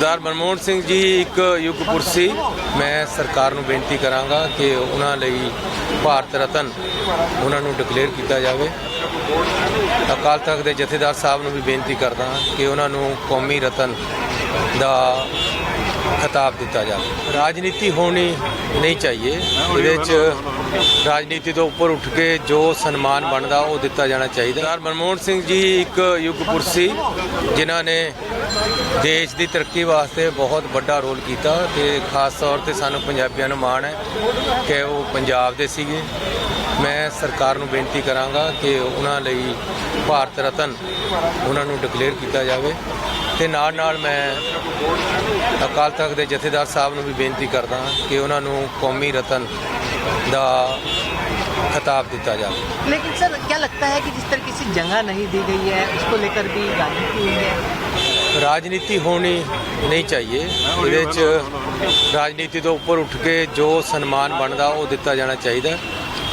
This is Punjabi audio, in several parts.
ਸਰਦਾਰ ਮਨਮੋਹਨ ਸਿੰਘ ਜੀ ਇੱਕ ਯੁੱਗ ਪੁਰਸੀ ਮੈਂ ਸਰਕਾਰ ਨੂੰ ਬੇਨਤੀ ਕਰਾਂਗਾ ਕਿ ਉਹਨਾਂ ਲਈ ਭਾਰਤ ਰਤਨ ਉਹਨਾਂ ਨੂੰ ਡਿਕਲੇਅਰ ਕੀਤਾ ਜਾਵੇ। ਅਕਾਲ ਤਖਤ ਦੇ ਜਥੇਦਾਰ ਸਾਹਿਬ ਨੂੰ ਵੀ ਬੇਨਤੀ ਕਰਦਾ ਕਿ ਉਹਨਾਂ ਨੂੰ ਕੌਮੀ ਰਤਨ ਦਾ ਖਿਤਾਬ ਦਿੱਤਾ ਜਾਵੇ। ਰਾਜਨੀਤੀ ਹੋਣੀ ਨਹੀਂ ਚਾਹੀਏ। ਇਹਦੇ 'ਚ ਰਾਜਨੀਤੀ ਤੋਂ ਉੱਪਰ ਉੱਠ ਕੇ ਜੋ ਸਨਮਾਨ ਬਣਦਾ ਉਹ ਦਿੱਤਾ ਜਾਣਾ ਚਾਹੀਦਾ ਸਰਦਾਰ ਮਨਮੋਹਨ ਸਿੰਘ ਜੀ ਇੱਕ ਯੁੱਗ ਪੁਰਸੀ ਜਿਨ੍ਹਾਂ ਨੇ ਦੇਸ਼ ਦੀ ਤਰੱਕੀ ਵਾਸਤੇ ਬਹੁਤ ਵੱਡਾ ਰੋਲ ਕੀਤਾ ਤੇ ਖਾਸ ਤੌਰ ਤੇ ਸਾਨੂੰ ਪੰਜਾਬੀਆਂ ਨੂੰ ਮਾਣ ਹੈ ਕਿ ਉਹ ਪੰਜਾਬ ਦੇ ਸੀਗੇ। ਮੈਂ ਸਰਕਾਰ ਨੂੰ ਬੇਨਤੀ ਕਰਾਂਗਾ ਕਿ ਉਹਨਾਂ ਲਈ ਭਾਰਤ ਰਤਨ ਉਹਨਾਂ ਨੂੰ ਡਿਕਲੇਅਰ ਕੀਤਾ ਜਾਵੇ ਤੇ ਨਾਲ ਨਾਲ ਮੈਂ ਅਕਾਲ ਤਖਤ ਦੇ ਜਥੇਦਾਰ ਸਾਹਿਬ ਨੂੰ ਵੀ ਬੇਨਤੀ ਕਰਦਾ ਕਿ ਉਹਨਾਂ ਨੂੰ ਕੌਮੀ ਰਤਨ ਦਾ ਖਿਤਾਬ ਦਿੱਤਾ ਜਾਵੇ लेकिन सर क्या लगता है कि जिस तरीके से जगह नहीं दी गई है उसको लेकर भी राजनीति हुई है ਰਾਜਨੀਤੀ ਹੋਣੀ ਨਹੀਂ ਚਾਹੀਏ ਇਹਦੇ 'ਚ ਰਾਜਨੀਤੀ ਤੋਂ ਉੱਪਰ ਉੱਠ ਕੇ ਜੋ ਸਨਮਾਨ ਬਣਦਾ ਉਹ ਦਿੱਤਾ ਜਾਣਾ ਚਾਹੀਦਾ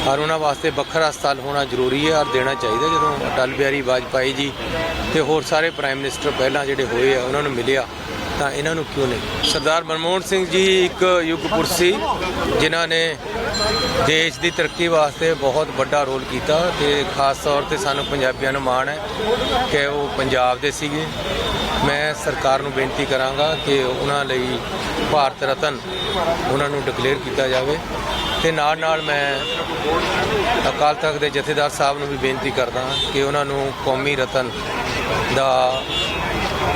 ਔਰ ਉਹਨਾਂ ਵਾਸਤੇ ਵੱਖਰਾ ਸਥਲ ਹੋਣਾ ਜ਼ਰੂਰੀ ਹੈ ਔਰ ਦੇਣਾ ਚਾਹੀਦਾ ਜਦੋਂ ਅਟਲ ਬਿਹਾਰੀ ਵਾਜਪਾਈ ਜੀ ਤੇ ਹੋਰ ਸਾਰੇ ਪ੍ਰਾਈਮ ਮਿਨਿਸਟਰ ਪਹਿਲਾਂ ਜਿਹੜੇ ਹੋਏ ਆ ਉਹਨਾਂ ਨੂੰ ਮਿਲਿਆ ਤਾਂ ਇਹਨਾਂ ਨੂੰ ਕਿਉਂ ਨਹੀਂ? ਸਰਦਾਰ ਮਨਮੋਹਨ ਸਿੰਘ ਜੀ ਇੱਕ ਯੁੱਗ ਸੀ, ਜਿਨ੍ਹਾਂ ਨੇ ਦੇਸ਼ ਦੀ ਤਰੱਕੀ ਵਾਸਤੇ ਬਹੁਤ ਵੱਡਾ ਰੋਲ ਕੀਤਾ ਤੇ ਖਾਸ ਤੌਰ ਤੇ ਸਾਨੂੰ ਪੰਜਾਬੀਆਂ ਨੂੰ ਮਾਣ ਹੈ ਕਿ ਉਹ ਪੰਜਾਬ ਦੇ ਸੀਗੇ। ਮੈਂ ਸਰਕਾਰ ਨੂੰ ਬੇਨਤੀ ਕਰਾਂਗਾ ਕਿ ਉਹਨਾਂ ਲਈ ਭਾਰਤ ਰਤਨ ਉਹਨਾਂ ਨੂੰ ਡਿਕਲੇਅਰ ਕੀਤਾ ਜਾਵੇ ਤੇ ਨਾਲ ਨਾਲ ਮੈਂ ਅਕਾਲ ਤਖਤ ਦੇ ਜਥੇਦਾਰ ਸਾਹਿਬ ਨੂੰ ਵੀ ਬੇਨਤੀ ਕਰਦਾ ਕਿ ਉਹਨਾਂ ਨੂੰ ਕੌਮੀ ਰਤਨ ਦਾ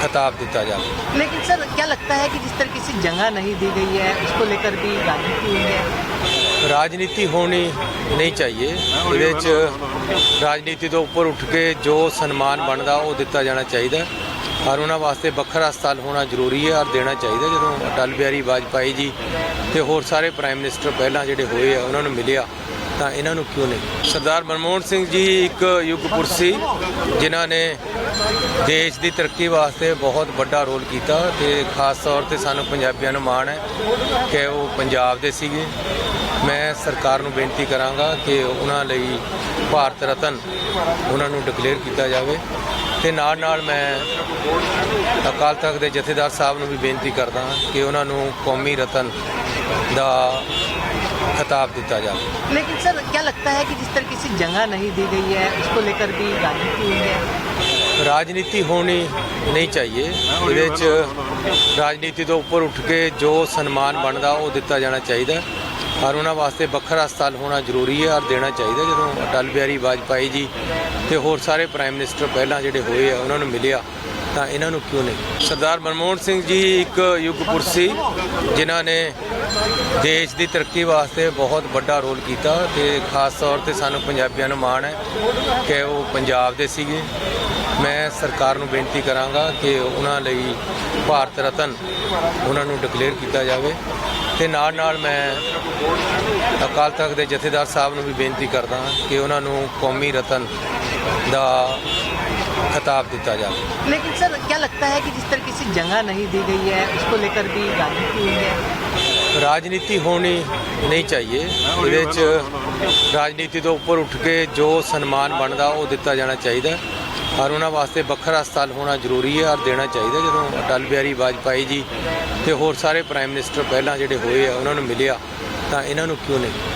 ਖਿਤਾਬ ਦਿੱਤਾ ਜਾਵੇ लेकिन सर क्या लगता है कि जिस तरीके से जगह नहीं दी गई है उसको लेकर भी राजनीति हुई है ਰਾਜਨੀਤੀ ਹੋਣੀ ਨਹੀਂ ਚਾਹੀਏ ਇਹਦੇ 'ਚ ਰਾਜਨੀਤੀ ਤੋਂ ਉੱਪਰ ਉੱਠ ਕੇ ਜੋ ਸਨਮਾਨ ਬਣਦਾ ਉਹ ਦਿੱਤਾ ਜਾਣਾ ਚਾਹੀਦਾ ਔਰ ਉਹਨਾਂ ਵਾਸਤੇ ਵੱਖਰਾ ਸਥਲ ਹੋਣਾ ਜ਼ਰੂਰੀ ਹੈ ਔਰ ਦੇਣਾ ਚਾਹੀਦਾ ਜਦੋਂ ਅਟਲ ਬਿਹਾਰੀ ਵਾਜਪਾਈ ਜੀ ਤੇ ਹੋਰ ਸਾਰੇ ਪ੍ਰਾਈਮ ਮਿਨਿਸਟਰ ਪਹਿਲਾਂ ਜਿਹੜੇ ਹੋਏ ਆ ਉਹਨਾਂ ਨੂੰ ਮਿਲਿਆ ਤਾਂ ਇਹਨਾਂ ਨੂੰ ਕਿਉਂ ਨਹੀਂ? ਸਰਦਾਰ ਮਨਮੋਹਨ ਸਿੰਘ ਜੀ ਇੱਕ ਯੁੱਗ ਪੁਰਸ਼ ਸੀ, ਜਿਨ੍ਹਾਂ ਨੇ ਦੇਸ਼ ਦੀ ਤਰੱਕੀ ਵਾਸਤੇ ਬਹੁਤ ਵੱਡਾ ਰੋਲ ਕੀਤਾ ਤੇ ਖਾਸ ਤੌਰ ਤੇ ਸਾਨੂੰ ਪੰਜਾਬੀਆਂ ਨੂੰ ਮਾਣ ਹੈ ਕਿ ਉਹ ਪੰਜਾਬ ਦੇ ਸੀਗੇ। ਮੈਂ ਸਰਕਾਰ ਨੂੰ ਬੇਨਤੀ ਕਰਾਂਗਾ ਕਿ ਉਹਨਾਂ ਲਈ ਭਾਰਤ ਰਤਨ ਉਹਨਾਂ ਨੂੰ ਡਿਕਲੇਅਰ ਕੀਤਾ ਜਾਵੇ। ਤੇ ਨਾਲ ਨਾਲ ਮੈਂ ਅਕਾਲ ਤਖਤ ਦੇ ਜਥੇਦਾਰ ਸਾਹਿਬ ਨੂੰ ਵੀ ਬੇਨਤੀ ਕਰਦਾ ਕਿ ਉਹਨਾਂ ਨੂੰ ਕੌਮੀ ਰਤਨ ਦਾ ਖਿਤਾਬ ਦਿੱਤਾ ਜਾਵੇ लेकिन सर क्या लगता है कि जिस तरीके से जगह नहीं दी गई है उसको लेकर भी राजनीति हुई है ਰਾਜਨੀਤੀ ਹੋਣੀ ਨਹੀਂ ਚਾਹੀਏ ਇਹਦੇ 'ਚ ਰਾਜਨੀਤੀ ਤੋਂ ਉੱਪਰ ਉੱਠ ਕੇ ਜੋ ਸਨਮਾਨ ਬਣਦਾ ਉਹ ਦਿੱਤਾ ਜਾਣਾ ਚਾਹੀਦਾ ਔਰ ਉਹਨਾਂ ਵਾਸਤੇ ਵੱਖਰਾ ਸਥਲ ਹੋਣਾ ਜ਼ਰੂਰੀ ਹੈ ਔਰ ਦੇਣਾ ਚਾਹੀਦਾ ਜਦੋਂ ਅਟਲ ਬਿਹਾਰੀ ਵਾਜਪਾਈ ਜੀ ਤੇ ਹੋਰ ਸਾਰੇ ਪ੍ਰਾਈਮ ਮਿਨਿਸਟਰ ਪਹਿਲਾਂ ਜਿਹੜੇ ਹੋਏ ਆ, ਉਹਨਾਂ ਨੂੰ ਮਿਲਿਆ, ਤਾਂ ਇਹਨਾਂ ਨੂੰ ਕਿਉਂ ਨਹੀਂ? ਸਰਦਾਰ ਮਨਮੋਹਨ ਸਿੰਘ ਜੀ ਇੱਕ ਯੁੱਗ ਸੀ, ਜਿਨ੍ਹਾਂ ਨੇ ਦੇਸ਼ ਦੀ ਤਰੱਕੀ ਵਾਸਤੇ ਬਹੁਤ ਵੱਡਾ ਰੋਲ ਕੀਤਾ ਤੇ ਖਾਸ ਤੌਰ ਤੇ ਸਾਨੂੰ ਪੰਜਾਬੀਆਂ ਨੂੰ ਮਾਣ ਹੈ ਕਿ ਉਹ ਪੰਜਾਬ ਦੇ ਸੀਗੇ। ਮੈਂ ਸਰਕਾਰ ਨੂੰ ਬੇਨਤੀ ਕਰਾਂਗਾ ਕਿ ਉਹਨਾਂ ਲਈ ਭਾਰਤ ਰਤਨ ਉਹਨਾਂ ਨੂੰ ਡਿਕਲੇਅਰ ਕੀਤਾ ਜਾਵੇ। ਤੇ ਨਾਲ ਨਾਲ ਮੈਂ ਅਕਾਲ ਤਖਤ ਦੇ ਜਥੇਦਾਰ ਸਾਹਿਬ ਨੂੰ ਵੀ ਬੇਨਤੀ ਕਰਦਾ ਕਿ ਉਹਨਾਂ ਨੂੰ ਕੌਮੀ ਰਤਨ ਦਾ ਖਿਤਾਬ ਦਿੱਤਾ ਜਾਵੇ लेकिन सर क्या लगता है कि जिस तरीके से जगह नहीं दी गई है उसको लेकर भी राजनीति हुई है ਰਾਜਨੀਤੀ ਹੋਣੀ ਨਹੀਂ ਚਾਹੀਏ ਇਹਦੇ 'ਚ ਰਾਜਨੀਤੀ ਤੋਂ ਉੱਪਰ ਉੱਠ ਕੇ ਜੋ ਸਨਮਾਨ ਬਣਦਾ ਉਹ ਦਿੱਤਾ ਜਾਣਾ ਚਾਹੀਦਾ ਔਰ ਉਹਨਾਂ ਵਾਸਤੇ ਵੱਖਰਾ ਸਥਲ ਹੋਣਾ ਜ਼ਰੂਰੀ ਹੈ ਔਰ ਦੇਣਾ ਚਾਹੀਦਾ ਜਦੋਂ ਅਟਲ ਬਿਹਾਰੀ ਵਾਜਪਾਈ ਜੀ ਤੇ ਹੋਰ ਸਾਰੇ ਪ੍ਰਾਈਮ ਮਿਨਿਸਟਰ ਪਹਿਲਾਂ ਜਿਹੜੇ ਹੋਏ ਆ, ਉਹਨਾਂ ਨੂੰ ਮਿਲਿਆ, ਤਾਂ ਇਹਨਾਂ ਨੂੰ ਕਿਉਂ ਨਹੀਂ?